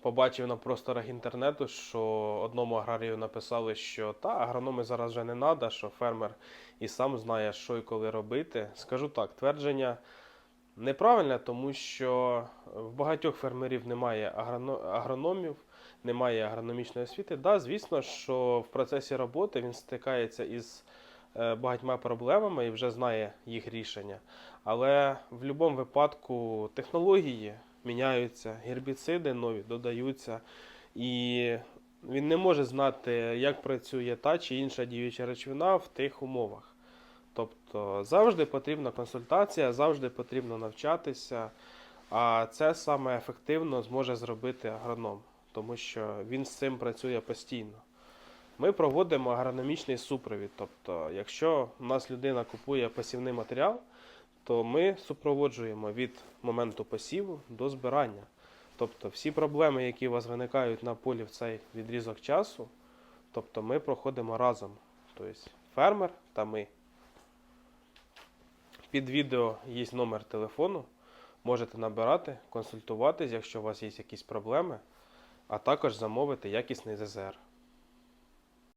побачив на просторах інтернету, що одному аграрію написали, що та агрономи зараз вже не треба, що фермер і сам знає, що і коли робити. Скажу так, твердження неправильне, тому що в багатьох фермерів немає агрономів, немає агрономічної освіти. Да, звісно, що в процесі роботи він стикається із е, багатьма проблемами і вже знає їх рішення. Але в будь-якому випадку технології міняються, гербіциди нові додаються, і він не може знати, як працює та чи інша діюча речовина в тих умовах. Тобто завжди потрібна консультація, завжди потрібно навчатися, а це саме ефективно зможе зробити агроном, тому що він з цим працює постійно. Ми проводимо агрономічний супровід. Тобто, якщо у нас людина купує посівний матеріал, то ми супроводжуємо від моменту посіву до збирання. Тобто всі проблеми, які у вас виникають на полі в цей відрізок часу, тобто ми проходимо разом. Тобто фермер та ми. Під відео є номер телефону. Можете набирати, консультуватись, якщо у вас є якісь проблеми, а також замовити якісний ЗЗР.